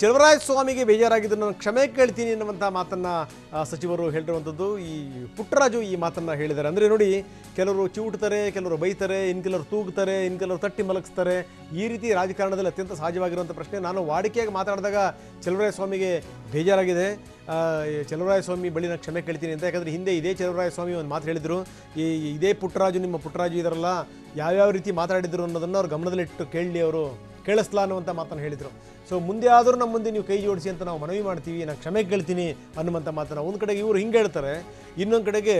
ಚಲವರಾಯ ಸ್ವಾಮಿಗೆ ಬೇಜಾರಾಗಿದ್ದು ನಾನು ಕ್ಷಮೆ ಕೇಳ್ತೀನಿ ಅನ್ನುವಂಥ ಮಾತನ್ನು ಸಚಿವರು ಹೇಳಿರುವಂಥದ್ದು. ಈ ಪುಟ್ಟರಾಜು ಈ ಮಾತನ್ನು ಹೇಳಿದ್ದಾರೆ. ಅಂದರೆ ನೋಡಿ, ಕೆಲವರು ಚೂಟ್ತಾರೆ ಕೆಲವರು ಬೈತಾರೆ ಇನ್ನು ಕೆಲವರು ತೂಗ್ತಾರೆ ಇನ್ನು ಕೆಲವರು ತಟ್ಟಿ ಮಲಗಿಸ್ತಾರೆ. ಈ ರೀತಿ ರಾಜಕಾರಣದಲ್ಲಿ ಅತ್ಯಂತ ಸಹಜವಾಗಿರುವಂಥ ಪ್ರಶ್ನೆ. ನಾನು ವಾಡಿಕೆಯಾಗಿ ಮಾತಾಡಿದಾಗ ಚಲುವರಾಯ ಸ್ವಾಮಿಗೆ ಬೇಜಾರಾಗಿದೆ. ಈ ಸ್ವಾಮಿ ಬಳಿ ನಾನು ಕ್ಷಮೆ ಕೇಳ್ತೀನಿ ಅಂತ. ಯಾಕಂದರೆ ಹಿಂದೆ ಇದೇ ಚಲುವರಾಯ ಸ್ವಾಮಿ ಒಂದು ಮಾತು ಹೇಳಿದರು. ಈ, ಇದೇ ಪುಟ್ಟರಾಜು ನಿಮ್ಮ ಪುಟ್ಟರಾಜು ಇದರಲ್ಲ, ಯಾವ್ಯಾವ ರೀತಿ ಮಾತಾಡಿದ್ರು ಅನ್ನೋದನ್ನು ಅವ್ರು ಗಮನದಲ್ಲಿಟ್ಟು ಕೇಳಲಿ ಅವರು. ಕೇಳಿಸ್ಲಾ ಅನ್ನುವಂಥ ಮಾತನ್ನು ಹೇಳಿದರು. ಸೊ ಮುಂದೆ ಆದರೂ ನಮ್ಮ ಮುಂದೆ ನೀವು ಕೈ ಜೋಡಿಸಿ ಅಂತ ನಾವು ಮನವಿ ಮಾಡ್ತೀವಿ, ನಾನು ಕ್ಷಮೆ ಕೇಳ್ತೀನಿ ಅನ್ನುವಂಥ ಮಾತನ್ನು ಒಂದು ಕಡೆಗೆ ಇವರು ಹಿಂಗೆ ಹೇಳ್ತಾರೆ, ಇನ್ನೊಂದು ಕಡೆಗೆ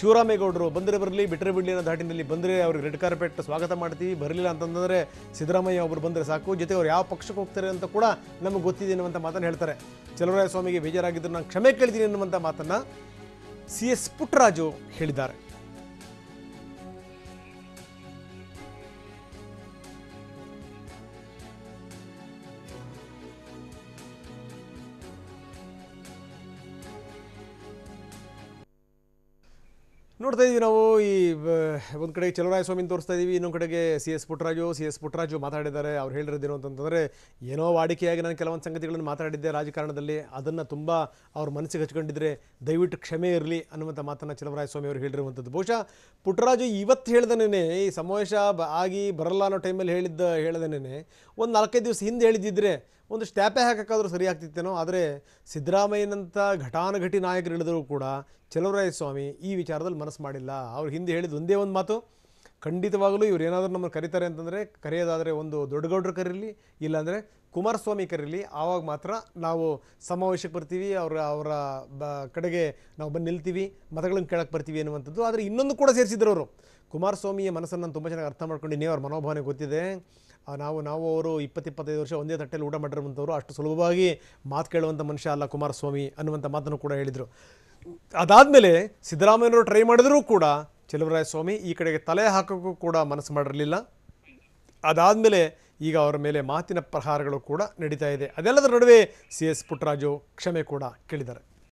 ಶಿವರಾಮೇಗೌಡರು ಬಂದರೆ ಬರಲಿ ಬಿಟ್ಟರೆ ಬಿಡಲಿ ಅನ್ನೋ ಧಾಟಿನಲ್ಲಿ ಬಂದರೆ ಅವ್ರಿಗೆ ರೆಡ್ ಕಾರ್ಪೆಟ್ ಸ್ವಾಗತ ಮಾಡ್ತೀವಿ, ಬರಲಿಲ್ಲ ಅಂತಂದರೆ ಸಿದ್ದರಾಮಯ್ಯ ಒಬ್ಬರು ಬಂದರೆ ಸಾಕು, ಜೊತೆ ಅವ್ರು ಯಾವ ಪಕ್ಷಕ್ಕೆ ಹೋಗ್ತಾರೆ ಅಂತ ಕೂಡ ನಮಗೆ ಗೊತ್ತಿದೆ ಅನ್ನುವಂಥ ಮಾತನ್ನು ಹೇಳ್ತಾರೆ. ಚಲುವರಾಯ ಸ್ವಾಮಿಗೆ ಬೇಜಾರಾಗಿದ್ದರು ನಾನು ಕ್ಷಮೆ ಕೇಳ್ತೀನಿ ಅನ್ನುವಂಥ ಮಾತನ್ನು ಸಿ ಎಸ್ ಪುಟ್ಟರಾಜು ಹೇಳಿದ್ದಾರೆ. ನೋಡ್ತಾ ಇದೀವಿ ನಾವು ಈ ಒಂದು ಕಡೆ ಚಲವರಾಯ ಸ್ವಾಮಿನ ತೋರಿಸ್ತಾ ಇದೀವಿ, ಇನ್ನೊಂದು ಕಡೆಗೆ C S Puttaraju C S Puttaraju ಮಾತಾಡಿದ್ದಾರೆ. ಅವ್ರು ಹೇಳಿರೋದೇನು ಅಂತಂತಂದರೆ ಏನೋ ವಾಡಿಕೆಯಾಗಿ ನಾನು ಕೆಲವೊಂದು ಸಂಗತಿಗಳನ್ನು ಮಾತಾಡಿದ್ದೆ ರಾಜಕಾರಣದಲ್ಲಿ, ಅದನ್ನು ತುಂಬ ಅವ್ರ ಮನಸ್ಸಿಗೆ ಹಚ್ಕೊಂಡಿದ್ರೆ ದಯವಿಟ್ಟು ಕ್ಷಮೆ ಇರಲಿ ಅನ್ನುವಂಥ ಮಾತನ್ನು ಚಲವರಾಯ ಸ್ವಾಮಿ ಅವರು ಹೇಳಿರುವಂಥದ್ದು ಬಹುಶಃ ಪುಟ್ಟರಾಜು ಇವತ್ತು ಹೇಳ್ದನೇ ಈ ಸಮಾವೇಶ ಆಗಿ ಬರಲ್ಲ ಅನ್ನೋ ಟೈಮಲ್ಲಿ ಹೇಳಿದ್ದ ಹೇಳ್ದನೇ ಒಂದು ನಾಲ್ಕೈದು ದಿವಸ ಹಿಂದೆ ಹೇಳಿದ್ದಿದ್ರೆ ಒಂದು ಸ್ಟ್ಯಾಪೆ ಹಾಕೋಕ್ಕಾದ್ರೂ ಸರಿ ಆಗ್ತಿತ್ತೇನೋ, ಆದರೆ ಸಿದ್ದರಾಮಯ್ಯನಂಥ ಘಟಾನುಘಟಿ ನಾಯಕರು ಹೇಳಿದ್ರು ಕೂಡ ಚಲುವರಾಯ ಸ್ವಾಮಿ ಈ ವಿಚಾರದಲ್ಲಿ ಮನಸ್ಸು ಮಾಡಿಲ್ಲ. ಅವ್ರು ಹಿಂದೆ ಹೇಳಿದ ಒಂದೇ ಒಂದು ಮಾತು ಖಂಡಿತವಾಗಲೂ ಇವ್ರು ಏನಾದರೂ ನಮ್ಮನ್ನು ಕರೀತಾರೆ ಅಂತಂದರೆ ಕರೆಯೋದಾದರೆ ಒಂದು ದೊಡ್ಡಗೌಡರು ಕರೀಲಿ, ಇಲ್ಲಾಂದರೆ ಕುಮಾರಸ್ವಾಮಿ ಕರೀಲಿ, ಆವಾಗ ಮಾತ್ರ ನಾವು ಸಮಾವೇಶಕ್ಕೆ ಬರ್ತೀವಿ, ಅವರ ಅವರ ಬ, ಕಡೆಗೆ ನಾವು ಬಂದು ನಿಲ್ತೀವಿ, ಮತಗಳನ್ನು ಕೇಳಕ್ಕೆ ಬರ್ತೀವಿ ಅನ್ನುವಂಥದ್ದು. ಆದರೆ ಇನ್ನೊಂದು ಕೂಡ ಸೇರಿಸಿದ್ರು ಅವರು. ಕುಮಾರಸ್ವಾಮಿಯ ಮನಸ್ಸನ್ನು ನಾನು ತುಂಬ ಚೆನ್ನಾಗಿ ಅರ್ಥ ಮಾಡ್ಕೊಂಡಿನಿ ಅವ್ರ ಮನೋಭಾವನೆ ಗೊತ್ತಿದೆ. ನಾವು ನಾವು ಅವರು ಇಪ್ಪತ್ತಿಪ್ಪತ್ತೈದು ವರ್ಷ ಒಂದೇ ತಟ್ಟೆಯಲ್ಲಿ ಊಟ ಮಾಡಿರುವಂಥವ್ರು, ಅಷ್ಟು ಸುಲಭವಾಗಿ ಮಾತು ಕೇಳುವಂಥ ಮನುಷ್ಯ ಅಲ್ಲ ಕುಮಾರಸ್ವಾಮಿ ಅನ್ನುವಂಥ ಮಾತನ್ನು ಕೂಡ ಹೇಳಿದರು. ಅದಾದಮೇಲೆ ಸಿದ್ದರಾಮಯ್ಯನವರು ಟ್ರೈ ಮಾಡಿದರೂ ಕೂಡ ಚಲವರಾಯ ಸ್ವಾಮಿ ಈ ಕಡೆಗೆ ತಲೆ ಹಾಕೋಕ್ಕೂ ಕೂಡ ಮನಸ್ಸು ಮಾಡಿರಲಿಲ್ಲ. ಅದಾದಮೇಲೆ ಈಗ ಅವರ ಮೇಲೆ ಮಾತಿನ ಪ್ರಹಾರಗಳು ಕೂಡ ನಡೀತಾ ಇದೆ. ಅದೆಲ್ಲದರ ನಡುವೆ ಸಿ ಎಸ್ ಪುಟ್ಟರಾಜು ಕ್ಷಮೆ ಕೂಡ ಕೇಳಿದ್ದಾರೆ.